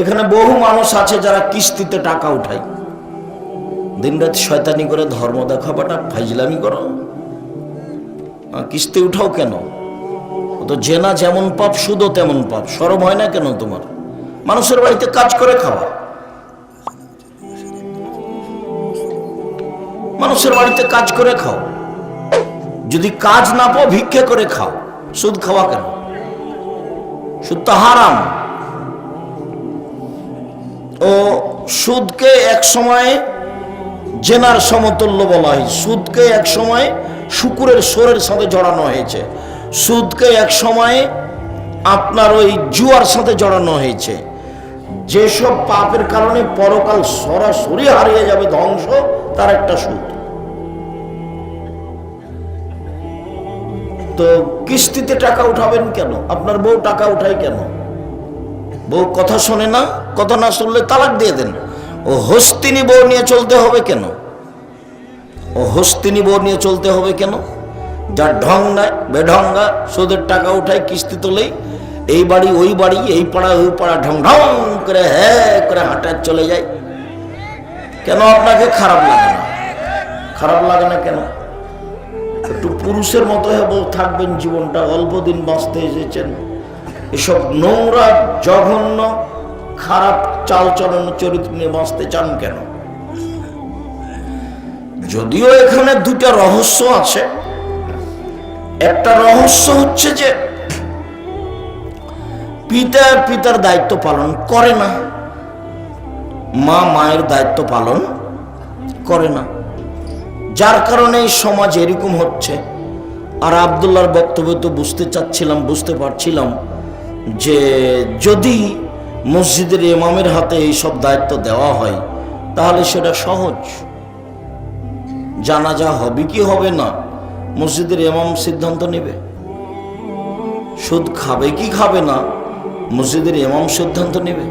এখানে বহু মানুষ আছে যারা কিস্তিতে টাকা উঠায়। দিনরাত শয়তানি করে ধর্ম দেখাবাটা ফাইজলামি করো। কিস্তি উঠাও কেন? তো জেনা যেমন পাপ, সুদও তেমন পাপ, সরম হয় না কেন তোমার? মানুষের বাড়িতে কাজ করে খাওয়া। মানুষের বাড়িতে কাজ করে খাও। যদি কাজ না পাও, ভিক্ষে করে খাও। সুদ খাওয়া কেন? সুদ তো হারাম। ও সুদকে এক সময় জেনার সমতুল্য বলা হয়। সুদকে এক সময় শুকুরের সোরের সাথে জড়ানো হয়েছে। সুদকে এক সময় আপনার ওই জুয়ার সাথে জড়ানো হয়েছে। যেসব পাপের কারণে পরকাল সরাসরি হারিয়ে যাবে ধ্বংস, তার একটা সুদ। তো কিস্তিতে টাকা উঠাবেন কেন? আপনার বউ টাকা উঠায় কেন? বউ কথা শোনে না, কথা না শুনলে তালাক দিয়ে দেন। ও হস্তিনী বউ নিয়ে চলতে হবে কেন? ও হস্তিনী বউ নিয়ে চলতে হবে কেন? যার ঢং নাই, বেঢঙ্গা, সুদের টাকা উঠায় কিস্তি তোলেই, এই বাড়ি, ওই বাড়ি, এই পাড়া, ওই পাড়া ঢং ঢং করে হ্যাঁ করে হাঁটার চলে যায়। কেন আপনাকে খারাপ লাগে না? খারাপ লাগে না কেন? একটু পুরুষের মতো হয়ে থাকবেন জীবনটা, অল্প দিন বাঁচতে এসেছেন। এসব নোংরা, জঘন্য, খারাপ চালচলন চরিত্র নিয়ে বাঁচতে চান কেন? যদিও এখানে দুটা রহস্য আছে। একটা রহস্য হচ্ছে যে, পিতা পিতার দায়িত্ব পালন করে না। মা মায়ের দায়িত্ব পালন করে না। যার কারণে এই সমাজ এরকম হচ্ছে। আর আবদুল্লাহর বক্তব্য তো বুঝতে চাচ্ছিলাম, বুঝতে পারছিলাম। যে যদি মসজিদের ইমামের হাতে এই সব দায়িত্ব দেওয়া হয়, তাহলে সেটা সহজ। জানাজা হবে কি হবে না, মসজিদের ইমাম সিদ্ধান্ত নেবে। সুদ খাবে কি খাবে না, মসজিদের ইমাম সিদ্ধান্ত নেবে।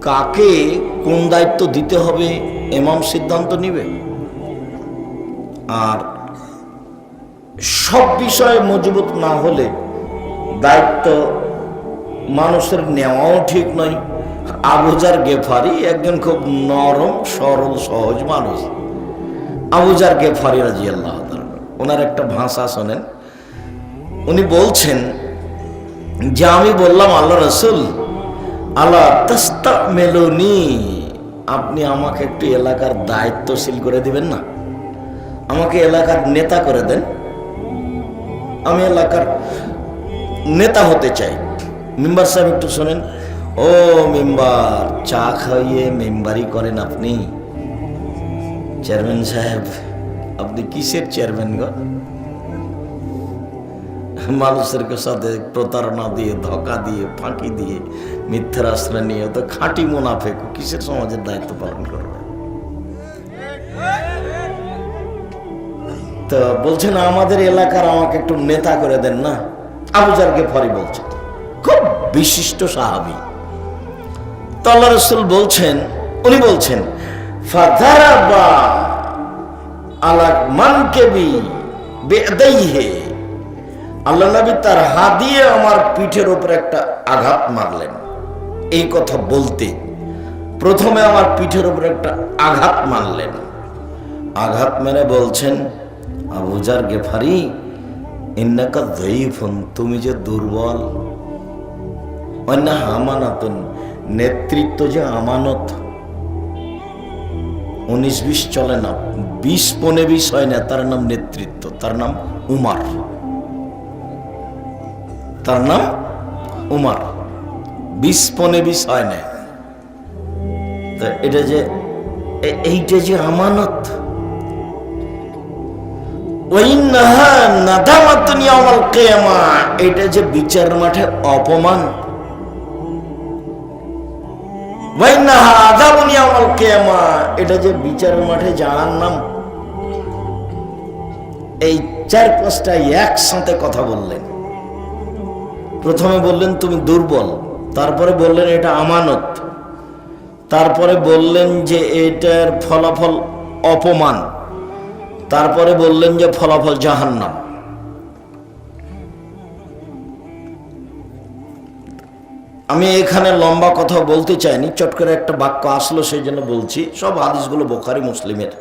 কাকে কোন দায়িত্ব দিতে হবে এমাম সিদ্ধান্ত নিবে। আর সব বিষয়ে মজবুত না হলে দায়িত্ব মানুষের নেওয়াও ঠিক নয়। আবুজার গেফারি একজন খুব নরম, সরল, সহজ মানুষ। আবুজার গেফারি রাজি আল্লাহ ওনার একটা ভাষা শোনেন। উনি বলছেন যে আমি বললাম, আল্লাহ রসুল আল্লাহ তাস্তা মেলুনি আপনি আমাকে একটু এলাকার দায়িত্বশীল করে দিবেন না? আমাকে এলাকার নেতা করে দেন। আমি এলাকার নেতা হতে চাই। মেম্বার সাহেব একটু শোনেন। ও মেম্বার, চা খাইয়ে মেম্বারই করেন আপনি। চেয়ারম্যান সাহেব, আপনি কিসের চেয়ারম্যান গো? মানুষের সাথে প্রতারণা দিয়ে, ধোকা দিয়ে, ফাঁকি দিয়ে, মিথ্যার আশ্রয় নিয়ে তো খাঁটি মুনাফেক কিসের সমাজের দায়িত্ব পালন করবে? তো বলছেন আমাদের এলাকার আমাকে একটু নেতা করে দেন না? আবুজারকে ফরি বলছেন খুব বিশিষ্ট সাহাবি। তো রসুল বলছেন, উনি বলছেন ফাদারাবা আলা মানকেবি বেদাইহে আল্লাহ নবী তার হাত দিয়ে আমার পিঠের উপর একটা আঘাত মারলেন। এই কথা বলতে প্রথমে আমার পিঠের উপর একটা আঘাত মারলেন। আঘাত মেরে বলছেন আবুজার গেফারি ইন্নাকা দইফুন তুমি যে দুর্বল। অন্য আমানাতন, নেতৃত্ব যে আমানত। উনিশ বিশ চলে না, বিশ পনে বিশ হয় না, তার নাম নেতৃত্ব, তার নাম উমার। তার নাম উমার। বিশ পনে বিশ হয় না। এটা যে এইটা যে আমানত। এটা যে বিচার মাঠে অপমান। এটা যে বিচার মাঠে জাহান্নাম। এই চার পাঁচটা একসাথে কথা বললেন। প্রথমে বললেন, তুমি দুর্বল। তারপরে বললেন, এটা আমানত। তারপরে বললেন যে এটার ফলাফল অপমান। তারপরে বললেন যে ফলাফল জাহান্নাম। আমি এখানে লম্বা কথা বলতে চাইনি, চট করে একটা বাক্য আসলো, সেই জন্য বলছি, সব হাদিসগুলো বোখারি, মুসলিমের।